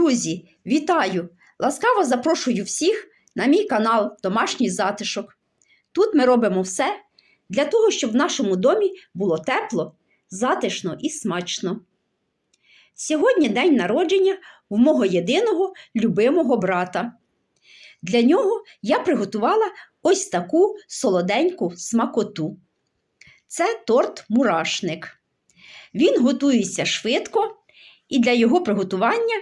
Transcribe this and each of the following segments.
Друзі, вітаю! Ласкаво запрошую всіх на мій канал Домашній затишок. Тут ми робимо все для того, щоб в нашому домі було тепло, затишно і смачно. Сьогодні день народження в мого єдиного любимого брата. Для нього я приготувала ось таку солоденьку смакоту. Це торт мурашник. Він готується швидко, і для його приготування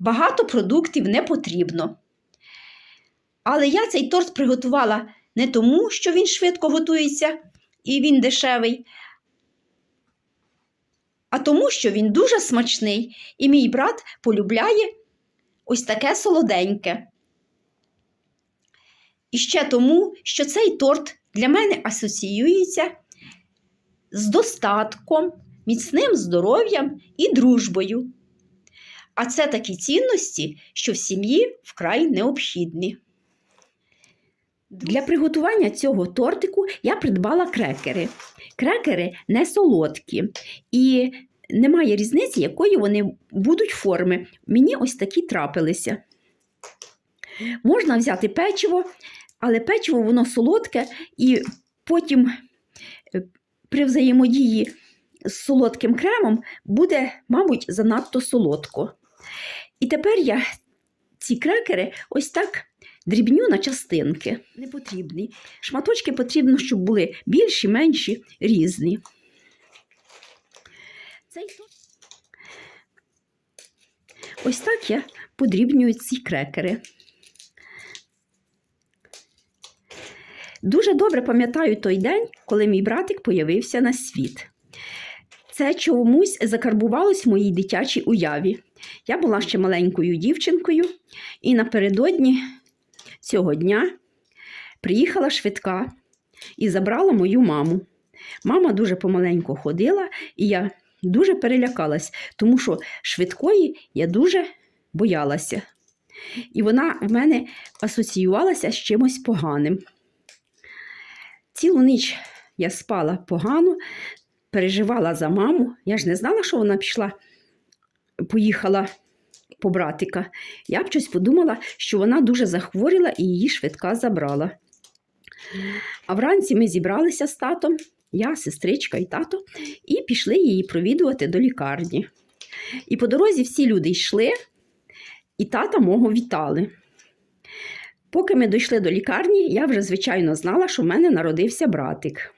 багато продуктів не потрібно. Але я цей торт приготувала не тому, що він швидко готується і він дешевий, а тому, що він дуже смачний, і мій брат полюбляє ось таке солоденьке. І ще тому, що цей торт для мене асоціюється з достатком, міцним здоров'ям і дружбою. А це такі цінності, що в сім'ї вкрай необхідні. Для приготування цього тортику я придбала крекери. Крекери не солодкі, і немає різниці, якої вони будуть форми. Мені ось такі трапилися. Можна взяти печиво, але печиво воно солодке, і потім е, при взаємодії з солодким кремом буде, мабуть, занадто солодко. І тепер я ці крекери ось так дрібню на частинки. Не потрібні. Шматочки потрібно, щоб були більші, менші, різні. Цей Ось так я подрібнюю ці крекери. Дуже добре пам'ятаю той день, коли мій братик появився на світ. Це чомусь закарбувалось в моїй дитячій уяві. Я була ще маленькою дівчинкою, і напередодні цього дня приїхала швидка і забрала мою маму. Мама дуже помаленьку ходила, і я дуже перелякалась, тому що швидкої я дуже боялася. І вона в мене асоціювалася з чимось поганим. Цілу ніч я спала погано, переживала за маму. Я ж не знала, що вона пішла, поїхала по братика. Я б щось подумала, що вона дуже захворіла і її швидка забрала. А вранці ми зібралися з татом, я, сестричка і тато, і пішли її провідувати до лікарні. І по дорозі всі люди йшли, і тата мого вітали. Поки ми дійшли до лікарні, я вже, звичайно, знала, що в мене народився братик.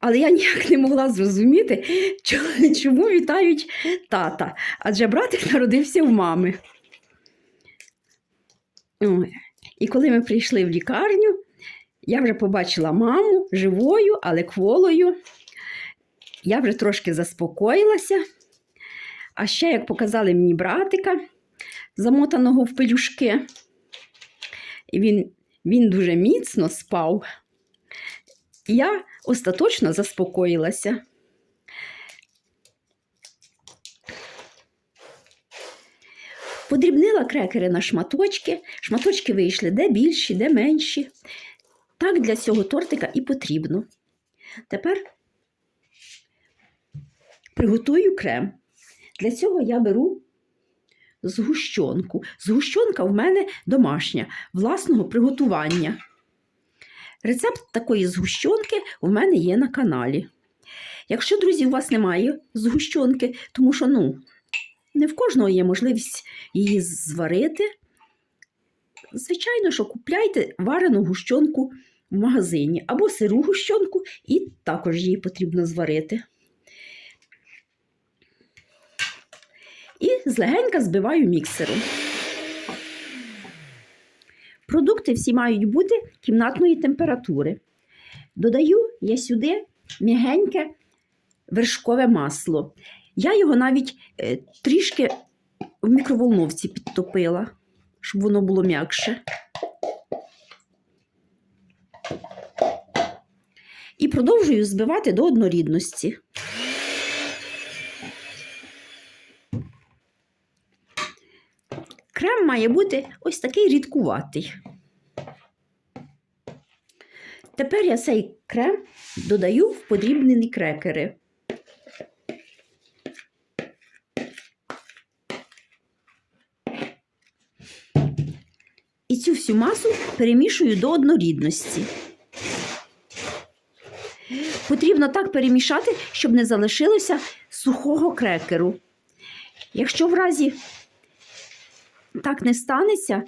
Але я ніяк не могла зрозуміти, чому вітають тата. Адже братик народився в мами. І коли ми прийшли в лікарню, я вже побачила маму живою, але кволою. Я вже трошки заспокоїлася. А ще, як показали мені братика, замотаного в пелюшки, він, він дуже міцно спав. Я остаточно заспокоїлася. Подрібнила крекери на шматочки. Шматочки вийшли де більші, де менші. Так для цього тортика і потрібно. Тепер приготую крем. Для цього я беру згущенку. Згущенка в мене домашня, власного приготування. Рецепт такої згущенки у мене є на каналі. Якщо, друзі, у вас немає згущенки, тому що ну, не в кожного є можливість її зварити, звичайно, що купляйте варену гущонку в магазині або сиру гущонку, і також її потрібно зварити. І злегенька збиваю міксером. Продукти всі мають бути кімнатної температури. Додаю я сюди м'ягеньке вершкове масло. Я його навіть е, трішки в мікроволновці підтопила, щоб воно було м'якше. І продовжую збивати до однорідності. має бути ось такий рідкуватий. Тепер я цей крем додаю в подрібнені крекери. І цю всю масу перемішую до однорідності. Потрібно так перемішати, щоб не залишилося сухого крекеру. Якщо в разі так не станеться,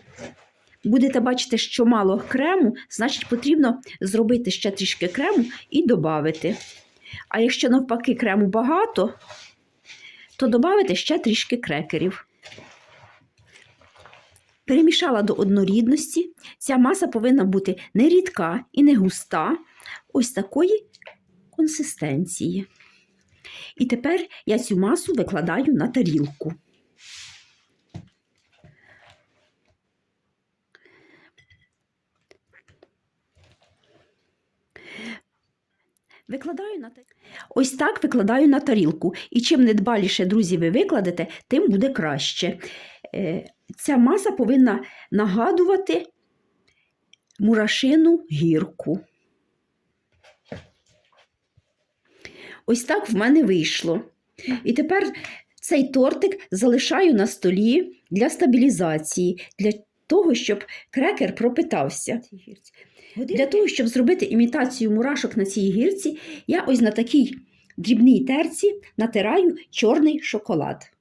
будете бачити, що мало крему, значить потрібно зробити ще трішки крему і додати. А якщо навпаки крему багато, то додати ще трішки крекерів. Перемішала до однорідності. Ця маса повинна бути не рідка і не густа, ось такої консистенції. І тепер я цю масу викладаю на тарілку. Викладаю на тарілку. Ось так викладаю на тарілку. І чим недбаліше, друзі, ви викладете, тим буде краще. Е, Ця маса повинна нагадувати мурашину гірку. Ось так в мене вийшло. І тепер цей тортик залишаю на столі для стабілізації, для того, щоб крекер пропитався. Для того, щоб зробити імітацію мурашок на цій гірці, я ось на такій дрібній терці натираю чорний шоколад.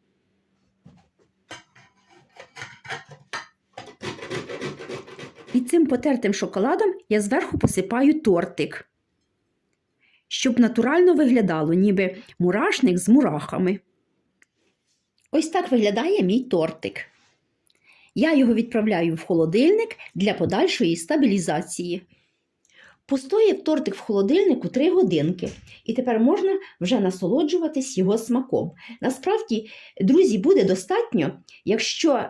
І цим потертим шоколадом я зверху посипаю тортик, щоб натурально виглядало, ніби мурашник з мурахами. Ось так виглядає мій тортик. Я його відправляю в холодильник для подальшої стабілізації. Постояв тортик в холодильнику 3 годинки, і тепер можна вже насолоджуватись його смаком. Насправді, друзі, буде достатньо, якщо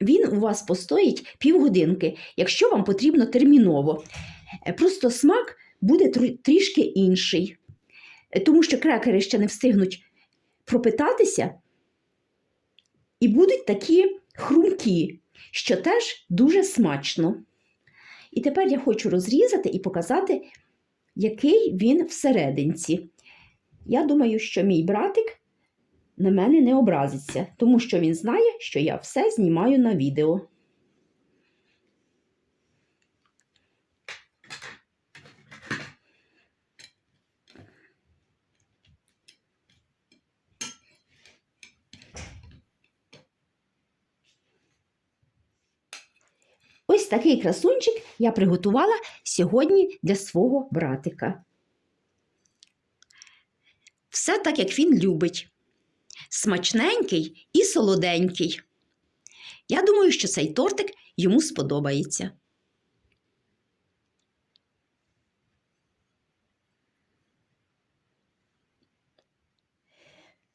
він у вас постоїть півгодинки, якщо вам потрібно терміново. Е, Просто смак буде трішки інший, Е, тому що крекери ще не встигнуть пропитатися і будуть такі хрумкі, що теж дуже смачно. І тепер я хочу розрізати і показати, який він всерединці. Я думаю, що мій братик на мене не образиться, тому що він знає, що я все знімаю на відео. Такий красунчик я приготувала сьогодні для свого братика. Все так, як він любить. Смачненький і солоденький. Я думаю, що цей тортик йому сподобається.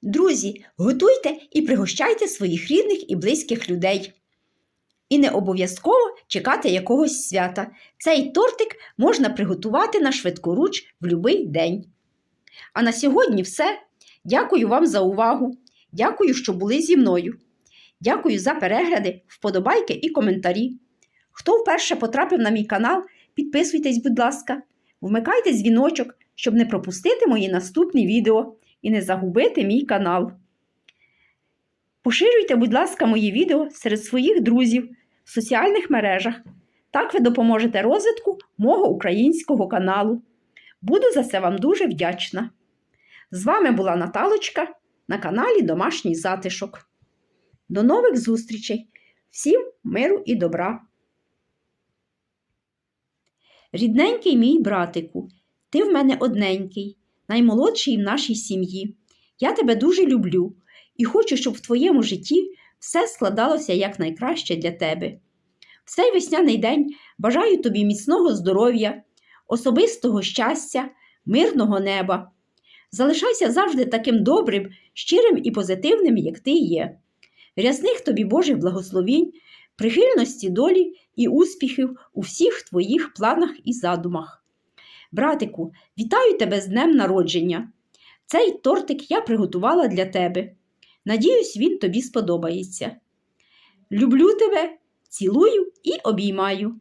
Друзі, готуйте і пригощайте своїх рідних і близьких людей. І не обов'язково чекати якогось свята. Цей тортик можна приготувати на швидкоруч в будь-який день. А на сьогодні все. Дякую вам за увагу. Дякую, що були зі мною. Дякую за перегляди, вподобайки і коментарі. Хто вперше потрапив на мій канал, підписуйтесь, будь ласка, вмикайте дзвіночок, щоб не пропустити мої наступні відео і не загубити мій канал. Поширюйте, будь ласка, мої відео серед своїх друзів в соціальних мережах. Так ви допоможете розвитку мого українського каналу. Буду за це вам дуже вдячна. З вами була Наталочка на каналі Домашній Затишок. До нових зустрічей! Всім миру і добра! Рідненький мій братику, ти в мене одненький, наймолодший в нашій сім'ї. Я тебе дуже люблю і хочу, щоб в твоєму житті все складалося якнайкраще для тебе. В цей весняний день бажаю тобі міцного здоров'я, особистого щастя, мирного неба. Залишайся завжди таким добрим, щирим і позитивним, як ти є. Рясних тобі Божих благословінь, прихильності долі і успіхів у всіх твоїх планах і задумах. Братику, вітаю тебе з днем народження. Цей тортик я приготувала для тебе. Надіюсь, він тобі сподобається. Люблю тебе, цілую і обіймаю.